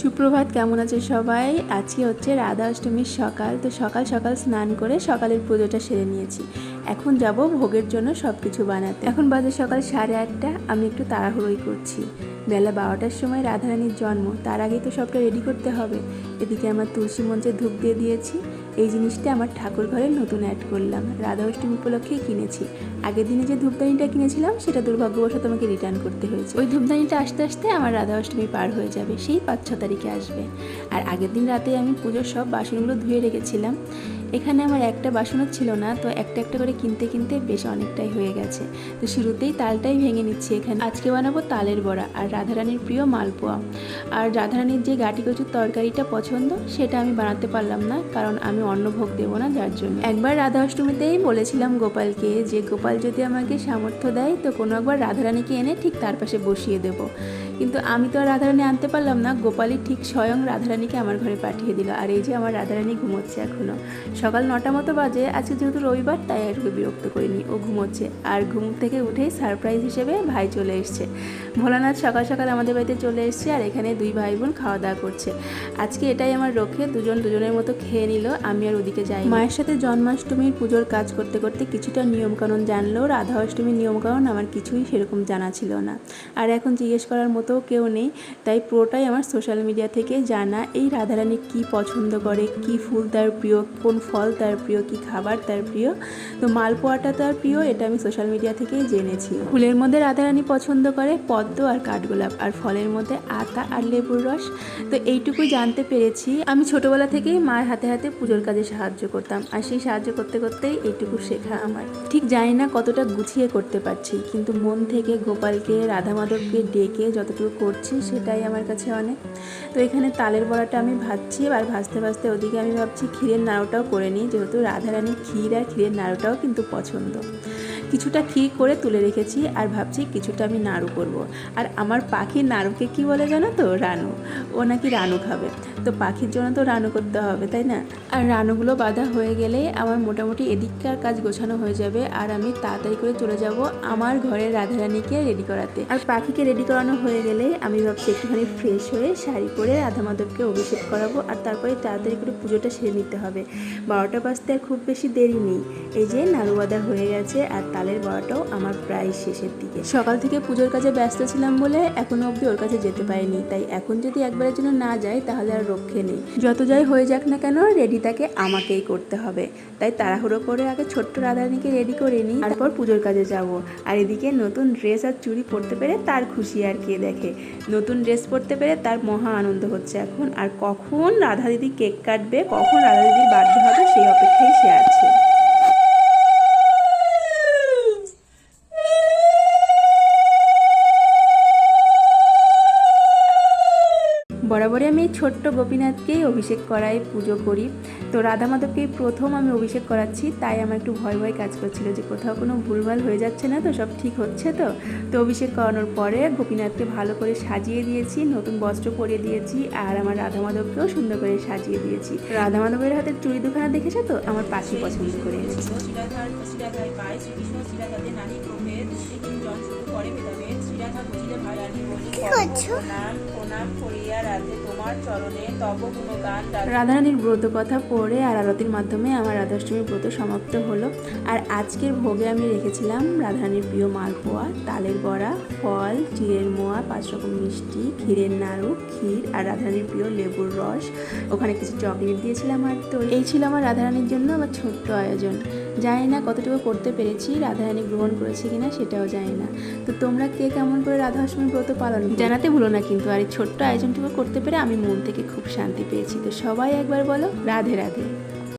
সুপ্রভাত, কেমন আছে সবাই? আজকে হচ্ছে রাধা অষ্টমীর সকাল, তো সকাল সকাল স্নান করে সকালের পুজোটা সেরে নিয়েছি। এখন যাব ভোগের জন্য সব কিছু বানাতে। এখন বাজে সকাল সাড়ে আটটা, আমি একটু তাড়াহুড়োই করছি। বেলা বারোটার সময় রাধারানীর জন্ম, তার আগেই তো সবটা রেডি করতে হবে। এদিকে আমার তুলসী মঞ্চে ধূপ দিয়ে দিয়েছি। এই জিনিসটা আমার ঠাকুর ঘরে নতুন অ্যাড করলাম। রাধা অষ্টমী উপলক্ষেই কিনেছি। আগের দিনে যে ধূপদানিটা কিনেছিলাম, সেটা দুর্ভাগ্যবশত আমাকে রিটার্ন করতে হয়েছে। ওই ধূপদানিটা আস্তে আস্তে আমার রাধা অষ্টমী পার হয়ে যাবে, সেই পাঁচ ছ তারিখে আসবে। আর আগের দিন রাতে আমি পুজোর সব বাসনগুলো ধুয়ে রেখেছিলাম। এখানে আমার একটা বাসনও ছিল না, তো একটা একটা করে কিনতে কিনতে বেশ অনেকটাই হয়ে গেছে। তো শুরুতেই তালটাই ভেঙে নিচ্ছি এখানে। আজকে বানাবো তালের বড়া আর রাধারানীর প্রিয় মালপোয়া। আর রাধারানীর যে গাটি কচুর তরকারিটা পছন্দ, সেটা আমি বানাতে পারলাম না, কারণ আমি অন্ন ভোগ দেবো না যার জন্য। একবার রাধা অষ্টমীতেই বলেছিলাম গোপালকে যে, গোপাল যদি আমাকে সামর্থ্য দেয়, তো কোনো একবার রাধারানীকে এনে ঠিক তার পাশে বসিয়ে দেব। কিন্তু আমি তো আর রাধারানী আনতে পারলাম না। গোপালই ঠিক স্বয়ং রাধারানীকে আমার ঘরে পাঠিয়ে দিল। আর এই যে আমার রাধারানী ঘুমোচ্ছে এখনও সকাল নটা মতো বাজে। আজকে যেহেতু রবিবার, তাই আর বিরক্ত করিনি। ও ঘুমোচ্ছে। আর ঘুম থেকে উঠেই সারপ্রাইজ হিসেবে ভাই চলে এসছে। ভোলানাথ সকাল সকাল আমাদের বাড়িতে চলে এসছে আর এখানে দুই ভাই বোন খাওয়া দাওয়া করছে। আজকে এটাই আমার রক্ষে। দুজন দুজনের মতো খেয়ে নিল। আমি আর ওদিকে যাই মায়ের সাথে জন্মাষ্টমীর পুজোর কাজ করতে করতে কিছুটা নিয়মকানুন জানলেও রাধা অষ্টমীর নিয়মকানুন আমার কিছুই সেরকম জানা ছিল না। আর এখন জিজ্ঞেস করার মতো কেউ নেই। তাই পুরোটাই আমার সোশ্যাল মিডিয়া থেকে জানা। এই রাধারানী কি পছন্দ করে? কি ফুল তার প্রিয়? কোন ফল তার প্রিয় কি খাবার তার প্রিয়। তো মালপোয়াটা তার প্রিয়, এটা আমি সোশ্যাল মিডিয়া থেকেই জেনেছি। ফুলের মধ্যে রাধারানী পছন্দ করে পদ্ম আর কাঠগোলাপ, আর ফলের মধ্যে আতা আর লেবুর রস। তো এইটুকু জানতে পেরেছি। আমি ছোটবেলা থেকেই মায়ের হাতে হাতে পুজোর কাজে সাহায্য করতাম, আর সেই সাহায্য করতে করতেই এইটুকু শেখা আমার। ঠিক জানি না কতটা গুছিয়ে করতে পারছি, কিন্তু মন থেকে গোপালকে রাধা মাধবকে ডেকে যতটুকু করছি সেটাই আমার কাছে অনেক। তো এখানে তালের বড়াটা আমি ভাজছি আর ভাজতে ভাজতে ওদিকে আমি ভাবছি ক্ষীরের নাড়ুটাও করে নিই যেহেতু রাধারানীর ক্ষীর আর ক্ষীরের নাড়ুটাও কিন্তু পছন্দ। কিছুটা ক্ষীর করে তুলে রেখেছি আর ভাবছি কিছুটা আমি নাড়ু করব। আর আমার পাখির নাড়ুকে কি বলে জানো তো? রানু। ও নাকি রানু খাবে। তো পাখির জন্য তো রানু করতে হবে, তাই না? আর রানুগুলো বাঁধা হয়ে গেলে আমার মোটামুটি এদিককার কাজ গোছানো হয়ে যাবে আর আমি তাড়াতাড়ি করে চলে যাব আমার ঘরের রাধারানীকে রেডি করাতে। আর পাখিকে রেডি করানো হয়ে গেলে আমি ভাবছি একটুখানি ফ্রেশ হয়ে শাড়ি পরে রাধা মাধবকে অভিষেক করাবো আর তারপরে তাড়াতাড়ি করে পুজোটা সেরে নিতে হবে। বারোটা বাজতে আর খুব বেশি দেরি নেই। এই যে নাড়ু বাঁধা হয়ে গেছে আর তালের বড়াটাও আমার প্রায় শেষের দিকে। সকাল থেকে পুজোর কাজে ব্যস্ত ছিলাম বলে এখনও অবধি ওর কাছে যেতে পারিনি। তাই এখন যদি একবারের জন্য না যাই তাহলে আর রক্ষে নেই। যত যাই হয়ে যাক না কেন রেডি তাকে আমাকেই করতে হবে। তাই তাড়াহুড়ো করে আগে ছোট্ট রাধারানীকে রেডি করে নিই, তারপর পুজোর কাজে যাব। আর এদিকে নতুন ড্রেস আর চুড়ি পরতে পেরে তার খুশি আর কে দেখে। নতুন ড্রেস পরতে পেরে তার মহা আনন্দ হচ্ছে এখন। আর কখন রাধা দিদি কেক কাটবে, কখন রাধা দিদির বার্থডে হবে সেই অপেক্ষায় সে আছে। বরাবরই আমি এই ছোট্ট গোপীনাথকেই অভিষেক করাই পুজো করি। তো রাধা মাধবকেই প্রথম আমি অভিষেক করাচ্ছি তাই আমার একটু ভয় ভয় কাজ করছিল যে কোথাও কোনো ভুলভাল হয়ে যাচ্ছে না তো সব ঠিক হচ্ছে তো। তো অভিষেক করানোর পরে গোপীনাথকে ভালো করে সাজিয়ে দিয়েছি নতুন বস্ত্র পরিয়ে দিয়েছি আর আমার রাধা মাধবকেও সুন্দর করে সাজিয়ে দিয়েছি। রাধা মাধবের হাতের চুড়ি দুখানা দেখেছ তো? আমার পাশে পছন্দ করে। এনেছি শ্রীরাধার শ্রীরাধার পায় শ্রীকৃষ্ণ শ্রীরাধাতে নারী প্রভেদ শ্রীকৃষ্ণ জন শুরু করে ভেদাভেদ শ্রীরাধা বুঝিলে ভাই রানী বলি প্রণাম প্রণাম করিয়া রাধারানীর ব্রত কথা পড়ে আর আরতির মাধ্যমে আমার রাধাষ্টমীর ব্রত সমাপ্ত হলো। আর আজকের ভোগে আমি রেখেছিলাম রাধারানীর প্রিয় মালপোয়া, তালের বড়া, ফল, চিড়ের মোয়া, পাঁচ রকম মিষ্টি, ক্ষীরের নাড়ু, ক্ষীর আর রাধারানীর প্রিয় লেবুর রস। ওখানে কিছু চকলেট দিয়েছিলাম আর তো এই ছিল আমার রাধারানীর জন্য আমার ছোট্ট আয়োজন। জানি না কতটুকু করতে পেরেছি, রাধারানী গ্রহণ করেছে কিনা সেটাও জানি না। তো তোমরা কে কেমন করে রাধা অষ্টমী ব্রত পালন জানাতে ভুলো না কিন্তু, আর এই ছোট্ট আয়োজনটুকু করতে পেরে আমি মন থেকে খুব শান্তি পেয়েছি। তো সবাই একবার বলো, রাধে রাধে।